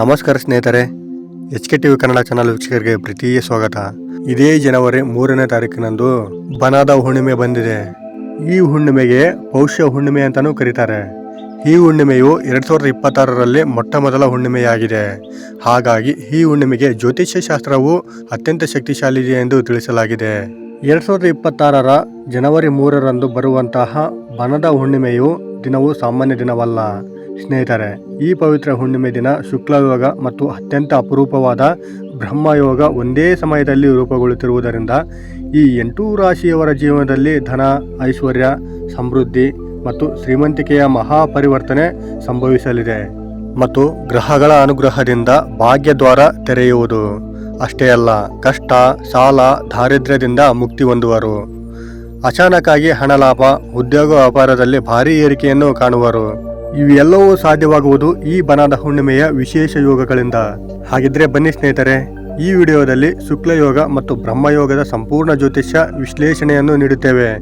ನಮಸ್ಕಾರ ಸ್ನೇಹಿತರೆ H K TV Kannada channel ವೀಕ್ಷಕರಿಗೆ ಪ್ರೀತಿಯ ಸ್ವಾಗತ. ಇದೇ ಜನವರಿ ಮೂರನೇ ತಾರೀಕಿನಂದು ಬನಾದ ಹುಣ್ಣಿಮೆ ಬಂದಿದೆ. ಈ ಹುಣ್ಣಿಮೆಗೆ ಪೌಷ್ಯ ಹುಣ್ಣಿಮೆ ಅಂತಲೂ ಕರೀತಾರೆ. ಈ ಹುಣ್ಣಿಮೆಯು ಎರಡು ಸಾವಿರದ ಇಪ್ಪತ್ತಾರರಲ್ಲಿ ಮೊಟ್ಟ ಮೊದಲ ಹುಣ್ಣಿಮೆಯಾಗಿದೆ. ಹಾಗಾಗಿ ಈ ಹುಣ್ಣಿಮೆಗೆ ಜ್ಯೋತಿಷ್ಯ ಶಾಸ್ತ್ರವು ಅತ್ಯಂತ ಶಕ್ತಿಶಾಲಿ ಎಂದು ತಿಳಿಸಲಾಗಿದೆ. ಎರಡ್ ಸಾವಿರದ ಇಪ್ಪತ್ತಾರರ ಜನವರಿ ಮೂರರಂದು ಬರುವಂತಹ ಬನದ ಹುಣ್ಣಿಮೆಯು ದಿನವು ಸಾಮಾನ್ಯ ದಿನವಲ್ಲ. ಸ್ನೇಹಿತರೆ, ಈ ಪವಿತ್ರ ಹುಣ್ಣಿಮೆ ದಿನ ಶುಕ್ಲಯೋಗ ಮತ್ತು ಅತ್ಯಂತ ಅಪರೂಪವಾದ ಬ್ರಹ್ಮಯೋಗ ಒಂದೇ ಸಮಯದಲ್ಲಿ ರೂಪುಗೊಳ್ಳುತ್ತಿರುವುದರಿಂದ ಈ ಎಂಟೂ ರಾಶಿಯವರ ಜೀವನದಲ್ಲಿ ಧನ, ಐಶ್ವರ್ಯ, ಸಮೃದ್ಧಿ ಮತ್ತು ಶ್ರೀಮಂತಿಕೆಯ ಮಹಾಪರಿವರ್ತನೆ ಸಂಭವಿಸಲಿದೆ ಮತ್ತು ಗ್ರಹಗಳ ಅನುಗ್ರಹದಿಂದ ಭಾಗ್ಯದ್ವಾರ ತೆರೆಯುವುದು. ಅಷ್ಟೇ ಅಲ್ಲ, ಕಷ್ಟ, ಸಾಲ, ದಾರಿದ್ರ್ಯದಿಂದ ಮುಕ್ತಿ ಹೊಂದುವರು. ಅಚಾನಕ್ಕಾಗಿ ಹಣ ಲಾಭ, ಉದ್ಯೋಗ ವ್ಯಾಪಾರದಲ್ಲಿ ಭಾರೀ ಏರಿಕೆಯನ್ನು ಕಾಣುವರು. ಇವೆಲ್ಲವೂ ಸಾಧ್ಯವಾಗುವುದು ಈ ಬನದ ಹುಣ್ಣಿಮೆಯ ವಿಶೇಷ ಯೋಗಗಳಿಂದ. ಹಾಗಿದ್ರೆ ಬನ್ನಿ ಸ್ನೇಹಿತರೆ, ಈ ವಿಡಿಯೋದಲ್ಲಿ ಶುಕ್ಲಯೋಗ ಮತ್ತು ಬ್ರಹ್ಮಯೋಗದ ಸಂಪೂರ್ಣ ಜ್ಯೋತಿಷ್ಯ ವಿಶ್ಲೇಷಣೆಯನ್ನು ನೀಡುತ್ತೇವೆ.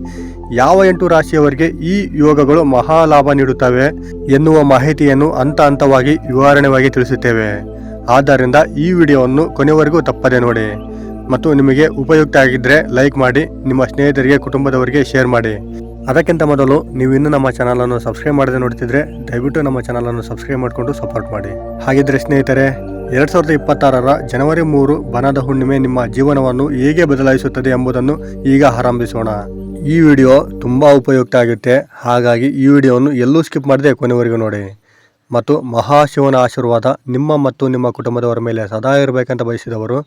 ಯಾವ ಎಂಟು ರಾಶಿಯವರಿಗೆ ಈ ಯೋಗಗಳು ಮಹಾ ಲಾಭ ನೀಡುತ್ತವೆ ಎನ್ನುವ ಮಾಹಿತಿಯನ್ನು ಹಂತ ಹಂತವಾಗಿ ವಿವರಣೆಯಾಗಿ ತಿಳಿಸುತ್ತೇವೆ. ಆದ್ದರಿಂದ ಈ ವಿಡಿಯೋವನ್ನು ಕೊನೆವರೆಗೂ ತಪ್ಪದೆ ನೋಡಿ. ಮತ್ತು ನಿಮಗೆ ಉಪಯುಕ್ತ ಆಗಿದ್ದರೆ ಲೈಕ್ ಮಾಡಿ, ನಿಮ್ಮ ಸ್ನೇಹಿತರಿಗೆ, ಕುಟುಂಬದವರಿಗೆ ಶೇರ್ ಮಾಡಿ. ಅದಕ್ಕಿಂತ ಮೊದಲು ನೀವು ಇನ್ನೂ ನಮ್ಮ ಚಾನಲನ್ನು ಸಬ್ಸ್ಕ್ರೈಬ್ ಮಾಡದೆ ನೋಡ್ತಿದ್ರೆ ದಯವಿಟ್ಟು ನಮ್ಮ ಚಾನಲನ್ನು ಸಬ್ಸ್ಕ್ರೈಬ್ ಮಾಡಿಕೊಂಡು ಸಪೋರ್ಟ್ ಮಾಡಿ. ಹಾಗಿದ್ರೆ ಸ್ನೇಹಿತರೆ, ಎರಡು ಸಾವಿರದ ಇಪ್ಪತ್ತಾರರ ಜನವರಿ ಮೂರು ಬನದ ಹುಣ್ಣಿಮೆ ನಿಮ್ಮ ಜೀವನವನ್ನು ಹೇಗೆ ಬದಲಾಯಿಸುತ್ತದೆ ಎಂಬುದನ್ನು ಈಗ ಆರಂಭಿಸೋಣ. ಈ ವಿಡಿಯೋ ತುಂಬ ಉಪಯುಕ್ತ ಆಗುತ್ತೆ. ಹಾಗಾಗಿ ಈ ವಿಡಿಯೋವನ್ನು ಎಲ್ಲೂ ಸ್ಕಿಪ್ ಮಾಡದೆ ಕೊನೆವರೆಗೂ ನೋಡಿ. ಮತ್ತು ಮಹಾಶಿವನ ಆಶೀರ್ವಾದ ನಿಮ್ಮ ಮತ್ತು ನಿಮ್ಮ ಕುಟುಂಬದವರ ಮೇಲೆ ಸದಾ ಇರಬೇಕಂತ ಬಯಸಿದವರು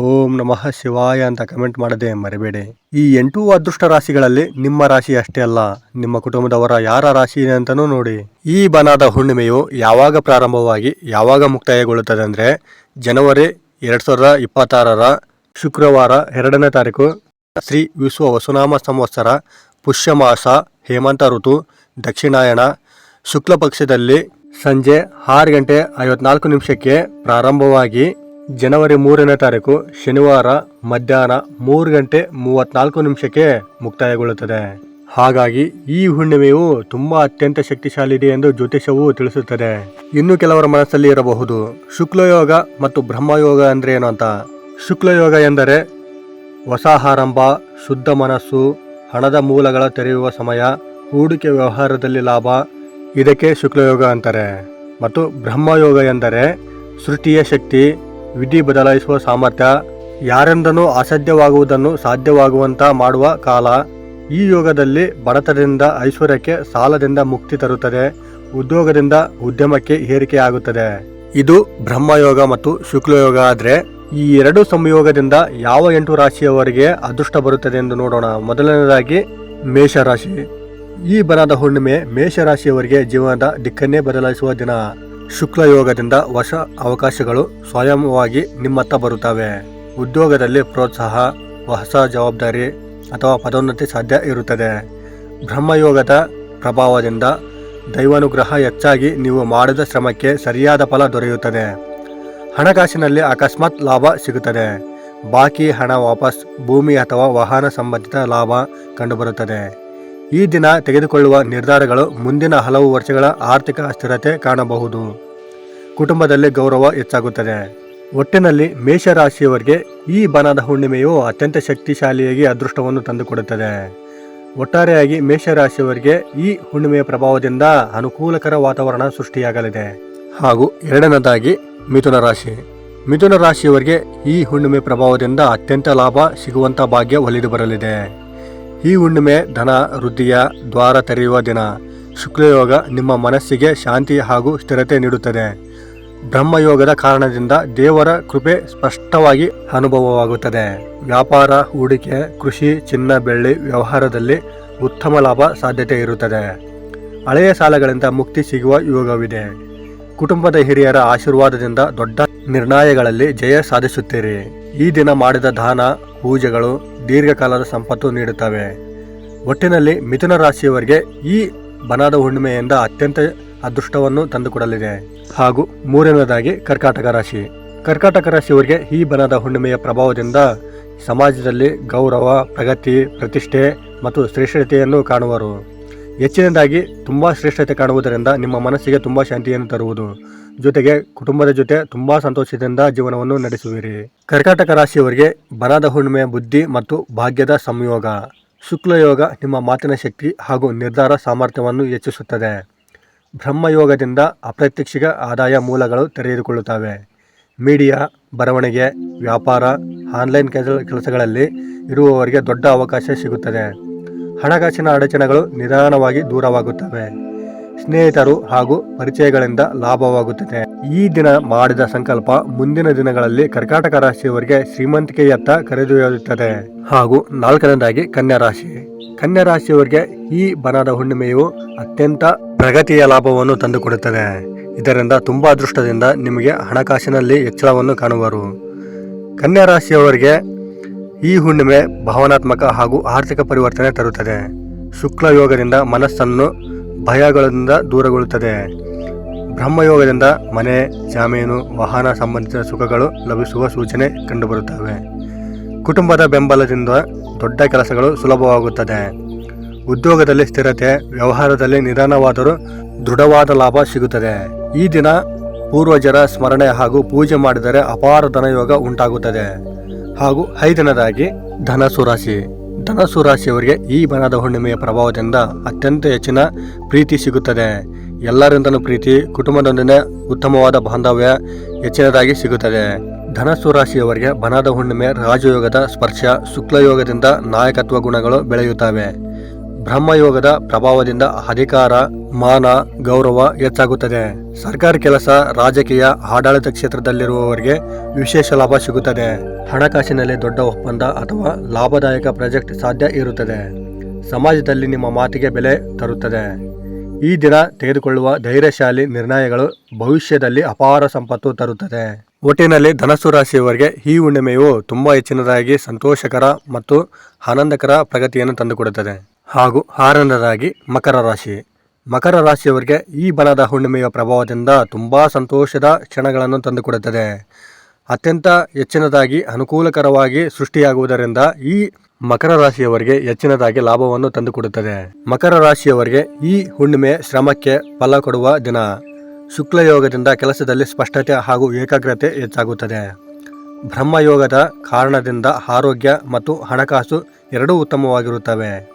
ಓಂ ನಮಃ ಶಿವಾಯ ಅಂತ ಕಮೆಂಟ್ ಮಾಡದೆ ಮರಿಬೇಡಿ. ಈ ಎಂಟು ಅದೃಷ್ಟ ರಾಶಿಗಳಲ್ಲಿ ನಿಮ್ಮ ರಾಶಿ ಅಷ್ಟೇ ಅಲ್ಲ, ನಿಮ್ಮ ಕುಟುಂಬದವರ ಯಾರ ರಾಶಿ ಇದೆ ಅಂತಲೂ ನೋಡಿ. ಈ ಬನಾದ ಹುಣ್ಣಿಮೆಯು ಯಾವಾಗ ಪ್ರಾರಂಭವಾಗಿ ಯಾವಾಗ ಮುಕ್ತಾಯಗೊಳ್ಳುತ್ತದೆ ಅಂದರೆ ಜನವರಿ ಎರಡು ಸಾವಿರದ ಇಪ್ಪತ್ತಾರರ ಶುಕ್ರವಾರ ಎರಡನೇ ತಾರೀಕು, ಶ್ರೀ ವಿಶ್ವ ವಸುನಾಮ ಸಂವತ್ಸರ, ಪುಷ್ಯಮಾಸ, ಹೇಮಂತ ಋತು, ದಕ್ಷಿಣಾಯಣ, ಶುಕ್ಲ ಪಕ್ಷದಲ್ಲಿ ಸಂಜೆ ಆರು ಗಂಟೆ ಐವತ್ನಾಲ್ಕು ನಿಮಿಷಕ್ಕೆ ಪ್ರಾರಂಭವಾಗಿ ಜನವರಿ ಮೂರನೇ ತಾರೀಕು ಶನಿವಾರ ಮಧ್ಯಾಹ್ನ ಮೂರು ಗಂಟೆ ಮೂವತ್ನಾಲ್ಕು ನಿಮಿಷಕ್ಕೆ ಮುಕ್ತಾಯಗೊಳ್ಳುತ್ತದೆ. ಹಾಗಾಗಿ ಈ ಹುಣ್ಣಿಮೆಯು ತುಂಬಾ ಅತ್ಯಂತ ಶಕ್ತಿಶಾಲಿ ಇದೆ ಎಂದು ಜ್ಯೋತಿಷವು ತಿಳಿಸುತ್ತದೆ. ಇನ್ನು ಕೆಲವರ ಮನಸ್ಸಲ್ಲಿ ಇರಬಹುದು. ಶುಕ್ಲಯೋಗ ಮತ್ತು ಬ್ರಹ್ಮಯೋಗ ಅಂದ್ರೆ ಏನು ಅಂತ? ಶುಕ್ಲಯೋಗ ಎಂದರೆ ಹೊಸ ಆರಂಭ ಶುದ್ಧ ಮನಸ್ಸು, ಹಣದ ಮೂಲಗಳ ತೆರೆಯುವ ಸಮಯ, ಹೂಡಿಕೆ ವ್ಯವಹಾರದಲ್ಲಿ ಲಾಭ, ಇದಕ್ಕೆ ಶುಕ್ಲಯೋಗ ಅಂತಾರೆ. ಮತ್ತು ಬ್ರಹ್ಮಯೋಗ ಎಂದರೆ ಸೃಷ್ಟಿಯ ಶಕ್ತಿ ವಿಧಿ ಬದಲಾಯಿಸುವ ಸಾಮರ್ಥ್ಯ, ಯಾರೆಂದನೂ ಅಸಾಧ್ಯವಾಗುವುದನ್ನು ಸಾಧ್ಯವಾಗುವಂತ ಮಾಡುವ ಕಾಲ, ಈ ಯೋಗದಲ್ಲಿ ಬಡತನದಿಂದ ಐಶ್ವರ್ಯಕ್ಕೆ ಸಾಲದಿಂದ ಮುಕ್ತಿ ತರುತ್ತದೆ, ಉದ್ಯೋಗದಿಂದ ಉದ್ಯಮಕ್ಕೆ ಏರಿಕೆಯಾಗುತ್ತದೆ. ಇದು ಬ್ರಹ್ಮಯೋಗ ಮತ್ತು ಶುಕ್ಲಯೋಗ ಆದ್ರೆ, ಈ ಎರಡು ಸಂಯೋಗದಿಂದ ಯಾವ ಎಂಟು ರಾಶಿಯವರಿಗೆ ಅದೃಷ್ಟ ಬರುತ್ತದೆ ಎಂದು ನೋಡೋಣ. ಮೊದಲನೇದಾಗಿ ಮೇಷರಾಶಿ. ಈ ಬನದ ಹುಣ್ಣಿಮೆ ಮೇಷರಾಶಿಯವರಿಗೆ ಜೀವನದ ದಿಕ್ಕನ್ನೇ ಬದಲಾಯಿಸುವ ದಿನ. ಶುಕ್ಲ ಯೋಗದಿಂದ ಹೊಸ ಅವಕಾಶಗಳು ಸ್ವಯಂವಾಗಿ ನಿಮ್ಮತ್ತ ಬರುತ್ತವೆ. ಉದ್ಯೋಗದಲ್ಲಿ ಪ್ರೋತ್ಸಾಹ, ಹೊಸ ಜವಾಬ್ದಾರಿ ಅಥವಾ ಪದೋನ್ನತಿ ಸಾಧ್ಯ ಇರುತ್ತದೆ. ಬ್ರಹ್ಮಯೋಗದ ಪ್ರಭಾವದಿಂದ ದೈವಾನುಗ್ರಹ ಹೆಚ್ಚಾಗಿ ನೀವು ಮಾಡಿದ ಶ್ರಮಕ್ಕೆ ಸರಿಯಾದ ಫಲ ದೊರೆಯುತ್ತದೆ. ಹಣಕಾಸಿನಲ್ಲಿ ಅಕಸ್ಮಾತ್ ಲಾಭ ಸಿಗುತ್ತದೆ. ಬಾಕಿ ಹಣ ವಾಪಸ್ ಭೂಮಿ ಅಥವಾ ವಾಹನ ಸಂಬಂಧಿತ ಲಾಭ ಕಂಡುಬರುತ್ತದೆ. ಈ ದಿನ ತೆಗೆದುಕೊಳ್ಳುವ ನಿರ್ಧಾರಗಳು ಮುಂದಿನ ಹಲವು ವರ್ಷಗಳ ಆರ್ಥಿಕ ಸ್ಥಿರತೆ ಕಾಣಬಹುದು. ಕುಟುಂಬದಲ್ಲಿ ಗೌರವ ಹೆಚ್ಚಾಗುತ್ತದೆ. ಒಟ್ಟಿನಲ್ಲಿ ಮೇಷರಾಶಿಯವರಿಗೆ ಈ ಬನದ ಹುಣ್ಣಿಮೆಯು ಅತ್ಯಂತ ಶಕ್ತಿಶಾಲಿಯಾಗಿ ಅದೃಷ್ಟವನ್ನು ತಂದುಕೊಡುತ್ತದೆ. ಒಟ್ಟಾರೆಯಾಗಿ ಮೇಷರಾಶಿಯವರಿಗೆ ಈ ಹುಣ್ಣಿಮೆಯ ಪ್ರಭಾವದಿಂದ ಅನುಕೂಲಕರ ವಾತಾವರಣ ಸೃಷ್ಟಿಯಾಗಲಿದೆ. ಹಾಗೂ ಎರಡನೇದಾಗಿ ಮಿಥುನ ರಾಶಿ. ಮಿಥುನ ರಾಶಿಯವರಿಗೆ ಈ ಹುಣ್ಣಿಮೆ ಪ್ರಭಾವದಿಂದ ಅತ್ಯಂತ ಲಾಭ ಸಿಗುವಂಥ ಭಾಗ್ಯ ಒಲಿದು ಬರಲಿದೆ. ಈ ಹುಣ್ಣಿಮೆ ಧನ, ವೃದ್ಧಿಯ ದ್ವಾರ ತೆರೆಯುವ ದಿನ. ಶುಕ್ಲಯೋಗ ನಿಮ್ಮ ಮನಸ್ಸಿಗೆ ಶಾಂತಿ ಹಾಗೂ ಸ್ಥಿರತೆ ನೀಡುತ್ತದೆ. ಬ್ರಹ್ಮಯೋಗದ ಕಾರಣದಿಂದ ದೇವರ ಕೃಪೆ ಸ್ಪಷ್ಟವಾಗಿ ಅನುಭವವಾಗುತ್ತದೆ. ವ್ಯಾಪಾರ, ಹೂಡಿಕೆ, ಕೃಷಿ, ಚಿನ್ನ, ಬೆಳ್ಳಿ ವ್ಯವಹಾರದಲ್ಲಿ ಉತ್ತಮ ಲಾಭ ಸಾಧ್ಯತೆ ಇರುತ್ತದೆ. ಹಳೆಯ ಸಾಲಗಳಿಂದ ಮುಕ್ತಿ ಸಿಗುವ ಯೋಗವಿದೆ. ಕುಟುಂಬದ ಹಿರಿಯರ ಆಶೀರ್ವಾದದಿಂದ ದೊಡ್ಡ ನಿರ್ಣಯಗಳಲ್ಲಿ ಜಯ ಸಾಧಿಸುತ್ತೀರಿ. ಈ ದಿನ ಮಾಡಿದ ದಾನ, ಪೂಜೆಗಳು ದೀರ್ಘಕಾಲದ ಸಂಪತ್ತು ನೀಡುತ್ತವೆ. ಒಟ್ಟಿನಲ್ಲಿ ಮಿಥುನ ರಾಶಿಯವರಿಗೆ ಈ ಬನಾದ ಹುಣ್ಣಿಮೆಯಿಂದ ಅತ್ಯಂತ ಅದೃಷ್ಟವನ್ನು ತಂದುಕೊಡಲಿದೆ. ಹಾಗೂ ಮೂರನೇದಾಗಿ ಕರ್ಕಾಟಕ ರಾಶಿ. ಕರ್ಕಾಟಕ ರಾಶಿಯವರಿಗೆ ಈ ಬನದ ಹುಣ್ಣಿಮೆಯ ಪ್ರಭಾವದಿಂದ ಸಮಾಜದಲ್ಲಿ ಗೌರವ, ಪ್ರಗತಿ, ಪ್ರತಿಷ್ಠೆ ಮತ್ತು ಶ್ರೇಷ್ಠತೆಯನ್ನು ಕಾಣುವರು. ಹೆಚ್ಚಿನದಾಗಿ ತುಂಬ ಶ್ರೇಷ್ಠತೆ ಕಾಣುವುದರಿಂದ ನಿಮ್ಮ ಮನಸ್ಸಿಗೆ ತುಂಬ ಶಾಂತಿಯನ್ನು ತರುವುದು. ಜೊತೆಗೆ ಕುಟುಂಬದ ಜೊತೆ ತುಂಬಾ ಸಂತೋಷದಿಂದ ಜೀವನವನ್ನು ನಡೆಸುವಿರಿ. ಕರ್ಕಾಟಕ ರಾಶಿಯವರಿಗೆ ಬನದ ಹುಣ್ಣಿಮೆಯ ಬುದ್ಧಿ ಮತ್ತು ಭಾಗ್ಯದ ಸಂಯೋಗ. ಶುಕ್ಲಯೋಗ ನಿಮ್ಮ ಮಾತಿನ ಶಕ್ತಿ ಹಾಗೂ ನಿರ್ಧಾರ ಸಾಮರ್ಥ್ಯವನ್ನು ಹೆಚ್ಚಿಸುತ್ತದೆ. ಬ್ರಹ್ಮಯೋಗದಿಂದ ಅಪ್ರತ್ಯಕ್ಷಿಕ ಆದಾಯ ಮೂಲಗಳು ತೆರೆದುಕೊಳ್ಳುತ್ತವೆ. ಮೀಡಿಯಾ, ಬರವಣಿಗೆ, ವ್ಯಾಪಾರ, ಆನ್ಲೈನ್ ಕೆಲ- ಕೆಲಸಗಳಲ್ಲಿ ಇರುವವರಿಗೆ ದೊಡ್ಡ ಅವಕಾಶ ಸಿಗುತ್ತದೆ. ಹಣಕಾಸಿನ ಅಡಚಣೆಗಳು ನಿಧಾನವಾಗಿ ದೂರವಾಗುತ್ತವೆ. ಸ್ನೇಹಿತರು ಹಾಗೂ ಪರಿಚಯಗಳಿಂದ ಲಾಭವಾಗುತ್ತದೆ. ಈ ದಿನ ಮಾಡಿದ ಸಂಕಲ್ಪ ಮುಂದಿನ ದಿನಗಳಲ್ಲಿ ಕರ್ಕಾಟಕ ರಾಶಿಯವರಿಗೆ ಶ್ರೀಮಂತಿಕೆಯತ್ತ ಕರೆದೊಯ್ಯುತ್ತದೆ ಹಾಗೂ ನಾಲ್ಕನೇದಾಗಿ ಕನ್ಯಾ ರಾಶಿ. ಕನ್ಯಾ ರಾಶಿಯವರಿಗೆ ಈ ಬನದ ಹುಣ್ಣಿಮೆಯು ಅತ್ಯಂತ ಪ್ರಗತಿಯ ಲಾಭವನ್ನು ತಂದುಕೊಡುತ್ತದೆ. ಇದರಿಂದ ತುಂಬಾ ಅದೃಷ್ಟದಿಂದ ನಿಮಗೆ ಹಣಕಾಸಿನಲ್ಲಿ ಹೆಚ್ಚಳವನ್ನು ಕಾಣುವರು. ಕನ್ಯಾ ರಾಶಿಯವರಿಗೆ ಈ ಹುಣ್ಣಿಮೆ ಭಾವನಾತ್ಮಕ ಹಾಗೂ ಆರ್ಥಿಕ ಪರಿವರ್ತನೆ ತರುತ್ತದೆ. ಶುಕ್ಲ ಯೋಗದಿಂದ ಮನಸ್ಸನ್ನು ಭಯಗಳಿಂದ ದೂರಗೊಳ್ಳುತ್ತದೆ. ಬ್ರಹ್ಮಯೋಗದಿಂದ ಮನೆ, ಜಾಮೀನು, ವಾಹನ ಸಂಬಂಧಿತ ಸುಖಗಳು ಲಭಿಸುವ ಸೂಚನೆ ಕಂಡುಬರುತ್ತವೆ. ಕುಟುಂಬದ ಬೆಂಬಲದಿಂದ ದೊಡ್ಡ ಕೆಲಸಗಳು ಸುಲಭವಾಗುತ್ತದೆ. ಉದ್ಯೋಗದಲ್ಲಿ ಸ್ಥಿರತೆ, ವ್ಯವಹಾರದಲ್ಲಿ ನಿಧಾನವಾದರೂ ದೃಢವಾದ ಲಾಭ ಸಿಗುತ್ತದೆ. ಈ ದಿನ ಪೂರ್ವಜರ ಸ್ಮರಣೆ ಹಾಗೂ ಪೂಜೆ ಮಾಡಿದರೆ ಅಪಾರ ಧನಯೋಗ ಉಂಟಾಗುತ್ತದೆ. ಹಾಗೂ ಐದನೇದಾಗಿ ಧನಸು ರಾಶಿ ಧನಸು ರಾಶಿಯವರಿಗೆ ಈ ಬಣದ ಹುಣ್ಣಿಮೆಯ ಪ್ರಭಾವದಿಂದ ಅತ್ಯಂತ ಹೆಚ್ಚಿನ ಪ್ರೀತಿ ಸಿಗುತ್ತದೆ. ಎಲ್ಲರಿಂದಲೂ ಪ್ರೀತಿ ಕುಟುಂಬದೊಂದಿಗೆ ಉತ್ತಮವಾದ ಬಾಂಧವ್ಯ ಹೆಚ್ಚಿನದಾಗಿ ಸಿಗುತ್ತದೆ. ಧನಸ್ಸು ರಾಶಿಯವರಿಗೆ ಬಣದ ಹುಣ್ಣಿಮೆ ರಾಜಯೋಗದ ಸ್ಪರ್ಶ, ಶುಕ್ಲಯೋಗದಿಂದ ನಾಯಕತ್ವ ಗುಣಗಳು ಬೆಳೆಯುತ್ತವೆ. ಬ್ರಹ್ಮಯೋಗದ ಪ್ರಭಾವದಿಂದ ಅಧಿಕಾರ, ಮಾನ, ಗೌರವ ಹೆಚ್ಚಾಗುತ್ತದೆ. ಸರ್ಕಾರಿ ಕೆಲಸ ರಾಜಕೀಯ ಆಡಳಿತ ಕ್ಷೇತ್ರದಲ್ಲಿರುವವರಿಗೆ ವಿಶೇಷ ಲಾಭ ಸಿಗುತ್ತದೆ. ಹಣಕಾಸಿನಲ್ಲಿ ದೊಡ್ಡ ಒಪ್ಪಂದ ಅಥವಾ ಲಾಭದಾಯಕ ಪ್ರಾಜೆಕ್ಟ್ ಸಾಧ್ಯ ಇರುತ್ತದೆ. ಸಮಾಜದಲ್ಲಿ ನಿಮ್ಮ ಮಾತಿಗೆ ಬೆಲೆ ತರುತ್ತದೆ. ಈ ದಿನ ತೆಗೆದುಕೊಳ್ಳುವ ಧೈರ್ಯಶಾಲಿ ನಿರ್ಣಯಗಳು ಭವಿಷ್ಯದಲ್ಲಿ ಅಪಾರ ಸಂಪತ್ತು ತರುತ್ತದೆ. ಒಟ್ಟಿನಲ್ಲಿ ಧನಸ್ಸು ರಾಶಿಯವರಿಗೆ ಈ ಹುಣ್ಣಿಮೆಯು ತುಂಬ ಹೆಚ್ಚಿನದಾಗಿ ಸಂತೋಷಕರ ಮತ್ತು ಆನಂದಕರ ಪ್ರಗತಿಯನ್ನು ತಂದುಕೊಡುತ್ತದೆ. ಹಾಗೂ ಆರನೇದಾಗಿ ಮಕರ ರಾಶಿ. ಮಕರ ರಾಶಿಯವರಿಗೆ ಈ ಬಲದ ಹುಣ್ಣಿಮೆಯ ಪ್ರಭಾವದಿಂದ ತುಂಬ ಸಂತೋಷದ ಕ್ಷಣಗಳನ್ನು ತಂದುಕೊಡುತ್ತದೆ. ಅತ್ಯಂತ ಹೆಚ್ಚಿನದಾಗಿ ಅನುಕೂಲಕರವಾಗಿ ಸೃಷ್ಟಿಯಾಗುವುದರಿಂದ ಈ ಮಕರ ರಾಶಿಯವರಿಗೆ ಹೆಚ್ಚಿನದಾಗಿ ಲಾಭವನ್ನು ತಂದುಕೊಡುತ್ತದೆ. ಮಕರ ರಾಶಿಯವರಿಗೆ ಈ ಹುಣ್ಣಿಮೆ ಶ್ರಮಕ್ಕೆ ಫಲ ಕೊಡುವ ದಿನ. ಶುಕ್ಲಯೋಗದಿಂದ ಕೆಲಸದಲ್ಲಿ ಸ್ಪಷ್ಟತೆ ಹಾಗೂ ಏಕಾಗ್ರತೆ ಹೆಚ್ಚಾಗುತ್ತದೆ. ಬ್ರಹ್ಮಯೋಗದ ಕಾರಣದಿಂದ ಆರೋಗ್ಯ ಮತ್ತು ಹಣಕಾಸು ಎರಡೂ ಉತ್ತಮವಾಗಿರುತ್ತವೆ.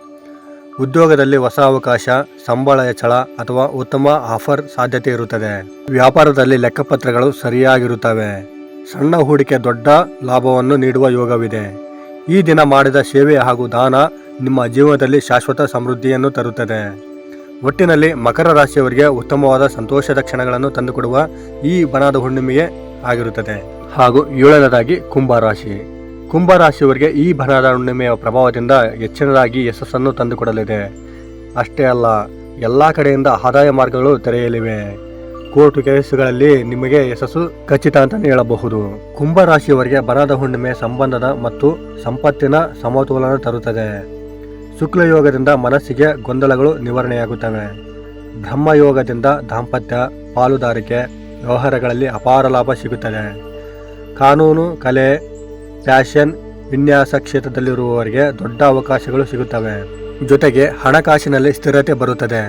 ಉದ್ಯೋಗದಲ್ಲಿ ಹೊಸ ಅವಕಾಶ, ಸಂಬಳ ಹೆಚ್ಚಳ ಅಥವಾ ಉತ್ತಮ ಆಫರ್ ಸಾಧ್ಯತೆ ಇರುತ್ತದೆ. ವ್ಯಾಪಾರದಲ್ಲಿ ಲೆಕ್ಕಪತ್ರಗಳು ಸರಿಯಾಗಿರುತ್ತವೆ. ಸಣ್ಣ ಹೂಡಿಕೆ ದೊಡ್ಡ ಲಾಭವನ್ನು ನೀಡುವ ಯೋಗವಿದೆ. ಈ ದಿನ ಮಾಡಿದ ಸೇವೆ ಹಾಗೂ ದಾನ ನಿಮ್ಮ ಜೀವನದಲ್ಲಿ ಶಾಶ್ವತ ಸಮೃದ್ಧಿಯನ್ನು ತರುತ್ತದೆ. ಒಟ್ಟಿನಲ್ಲಿ ಮಕರ ರಾಶಿಯವರಿಗೆ ಉತ್ತಮವಾದ ಸಂತೋಷದ ಕ್ಷಣಗಳನ್ನು ತಂದುಕೊಡುವ ಈ ಬನಾದ ಹುಣ್ಣಿಮೆಯೇ ಆಗಿರುತ್ತದೆ. ಹಾಗೂ ಏಳನೇದಾಗಿ ಕುಂಭರಾಶಿ ಕುಂಭರಾಶಿಯವರಿಗೆ ಈ ಭರದ ಹುಣ್ಣಿಮೆಯ ಪ್ರಭಾವದಿಂದ ಹೆಚ್ಚಿನದಾಗಿ ಯಶಸ್ಸನ್ನು ತಂದುಕೊಡಲಿದೆ. ಅಷ್ಟೇ ಅಲ್ಲ, ಎಲ್ಲ ಕಡೆಯಿಂದ ಆದಾಯ ಮಾರ್ಗಗಳು ತೆರೆಯಲಿವೆ. ಕೋರ್ಟ್ ಕೇಸುಗಳಲ್ಲಿ ನಿಮಗೆ ಯಶಸ್ಸು ಖಚಿತ ಅಂತ ಹೇಳಬಹುದು. ಕುಂಭರಾಶಿಯವರಿಗೆ ಬರದ ಹುಣ್ಣಿಮೆ ಸಂಬಂಧದ ಮತ್ತು ಸಂಪತ್ತಿನ ಸಮತೋಲನ ತರುತ್ತದೆ. ಶುಕ್ಲಯೋಗದಿಂದ ಮನಸ್ಸಿಗೆ ಗೊಂದಲಗಳು ನಿವಾರಣೆಯಾಗುತ್ತವೆ. ಬ್ರಹ್ಮಯೋಗದಿಂದ ದಾಂಪತ್ಯ, ಪಾಲುದಾರಿಕೆ, ವ್ಯವಹಾರಗಳಲ್ಲಿ ಅಪಾರ ಲಾಭ ಸಿಗುತ್ತದೆ. ಕಾನೂನು, ಕಲೆ ಫ್ಯಾಷನ್ ವಿನ್ಯಾಸ ಕ್ಷೇತ್ರದಲ್ಲಿರುವವರಿಗೆ ದೊಡ್ಡ ಅವಕಾಶಗಳು ಸಿಗುತ್ತವೆ. ಜೊತೆಗೆ ಹಣಕಾಸಿನಲ್ಲಿ ಸ್ಥಿರತೆ ಬರುತ್ತದೆ.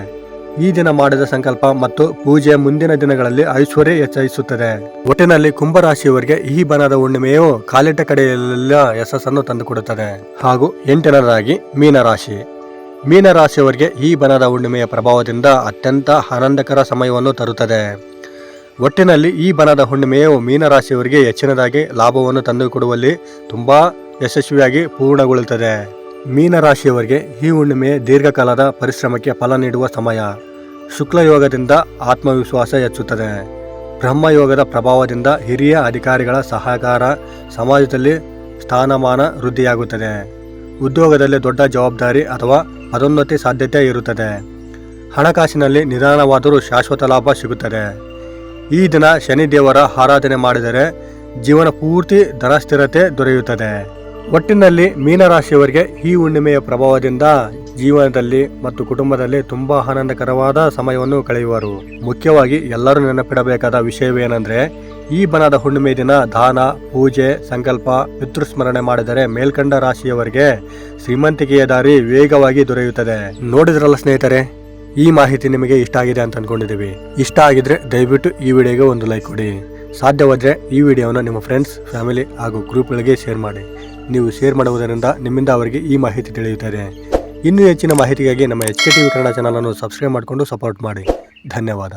ಈ ದಿನ ಮಾಡಿದ ಸಂಕಲ್ಪ ಮತ್ತು ಪೂಜೆ ಮುಂದಿನ ದಿನಗಳಲ್ಲಿ ಐಶ್ವರ್ಯ ಹೆಚ್ಚಿಸುತ್ತದೆ. ಒಟ್ಟಿನಲ್ಲಿ ಕುಂಭರಾಶಿಯವರಿಗೆ ಈ ಬಣದ ಹುಣ್ಣಿಮೆಯು ಕಾಲಿಟ್ಟ ಕಡೆಯಲ್ಲೆಲ್ಲ ಯಶಸ್ಸನ್ನು ತಂದುಕೊಡುತ್ತದೆ. ಹಾಗೂ ಎಂಟನೇದಾಗಿ ಮೀನರಾಶಿ. ಮೀನರಾಶಿಯವರಿಗೆ ಈ ಬಣದ ಹುಣ್ಣಿಮೆಯ ಪ್ರಭಾವದಿಂದ ಅತ್ಯಂತ ಆನಂದಕರ ಸಮಯವನ್ನು ತರುತ್ತದೆ. ಒಟ್ಟಿನಲ್ಲಿ ಈ ಬನದ ಹುಣ್ಣಿಮೆಯು ಮೀನರಾಶಿಯವರಿಗೆ ಹೆಚ್ಚಿನದಾಗಿ ಲಾಭವನ್ನು ತಂದುಕೊಡುವಲ್ಲಿ ತುಂಬಾ ಯಶಸ್ವಿಯಾಗಿ ಪೂರ್ಣಗೊಳ್ಳುತ್ತದೆ. ಮೀನರಾಶಿಯವರಿಗೆ ಈ ಹುಣ್ಣಿಮೆ ದೀರ್ಘಕಾಲದ ಪರಿಶ್ರಮಕ್ಕೆ ಫಲ ನೀಡುವ ಸಮಯ. ಶುಕ್ಲಯೋಗದಿಂದ ಆತ್ಮವಿಶ್ವಾಸ ಹೆಚ್ಚುತ್ತದೆ. ಬ್ರಹ್ಮಯೋಗದ ಪ್ರಭಾವದಿಂದ ಹಿರಿಯ ಅಧಿಕಾರಿಗಳ ಸಹಕಾರ ಸಮಾಜದಲ್ಲಿ ಸ್ಥಾನಮಾನ ವೃದ್ಧಿಯಾಗುತ್ತದೆ. ಉದ್ಯೋಗದಲ್ಲಿ ದೊಡ್ಡ ಜವಾಬ್ದಾರಿ ಅಥವಾ ಪದೋನ್ನತಿ ಸಾಧ್ಯತೆ ಇರುತ್ತದೆ. ಹಣಕಾಸಿನಲ್ಲಿ ನಿಧಾನವಾದರೂ ಶಾಶ್ವತ ಲಾಭ ಸಿಗುತ್ತದೆ. ಈ ದಿನ ಶನಿ ದೇವರ ಆರಾಧನೆ ಮಾಡಿದರೆ ಜೀವನ ಪೂರ್ತಿ ಧನ ಸ್ಥಿರತೆ ದೊರೆಯುತ್ತದೆ. ಒಟ್ಟಿನಲ್ಲಿ ಮೀನರಾಶಿಯವರಿಗೆ ಈ ಹುಣ್ಣಿಮೆಯ ಪ್ರಭಾವದಿಂದ ಜೀವನದಲ್ಲಿ ಮತ್ತು ಕುಟುಂಬದಲ್ಲಿ ತುಂಬಾ ಆನಂದಕರವಾದ ಸಮಯವನ್ನು ಕಳೆಯುವರು. ಮುಖ್ಯವಾಗಿ ಎಲ್ಲರೂ ನೆನಪಿಡಬೇಕಾದ ವಿಷಯವೇನೆಂದರೆ, ಈ ಬನದ ಹುಣ್ಣಿಮೆ ದಿನ ದಾನ, ಪೂಜೆ, ಸಂಕಲ್ಪ, ಪಿತೃಸ್ಮರಣೆ ಮಾಡಿದರೆ ಮೇಲ್ಕಂಡ ರಾಶಿಯವರಿಗೆ ಶ್ರೀಮಂತಿಕೆಯ ದಾರಿ ವೇಗವಾಗಿ ದೊರೆಯುತ್ತದೆ. ನೋಡಿದ್ರಲ್ಲ ಸ್ನೇಹಿತರೆ? ಈ ಮಾಹಿತಿ ನಿಮಗೆ ಇಷ್ಟ ಆಗಿದೆ ಅಂತ ಅನ್ಕೊಂಡಿದ್ದೀವಿ. ಇಷ್ಟ ಆಗಿದ್ರೆ ದಯವಿಟ್ಟು ಈ ವಿಡಿಯೋಗೆ ಒಂದು ಲೈಕ್ ಕೊಡಿ. ಸಾಧ್ಯವಾದರೆ ಈ ವಿಡಿಯೋನ ನಿಮ್ಮ ಫ್ರೆಂಡ್ಸ್, ಫ್ಯಾಮಿಲಿ ಹಾಗೂ ಗ್ರೂಪ್ಗಳಿಗೆ ಶೇರ್ ಮಾಡಿ. ನೀವು ಶೇರ್ ಮಾಡುವುದರಿಂದ ನಿಮ್ಮಿಂದ ಅವರಿಗೆ ಈ ಮಾಹಿತಿ ತಿಳಿಯುತ್ತದೆ. ಇನ್ನೂ ಹೆಚ್ಚಿನ ಮಾಹಿತಿಗಾಗಿ ನಮ್ಮ ಎಚ್ ಟಿ ವಿ ಕನ್ನಡ ಚಾನಲನ್ನು ಸಬ್ಸ್ಕ್ರೈಬ್ ಮಾಡಿಕೊಂಡು ಸಪೋರ್ಟ್ ಮಾಡಿ. ಧನ್ಯವಾದ.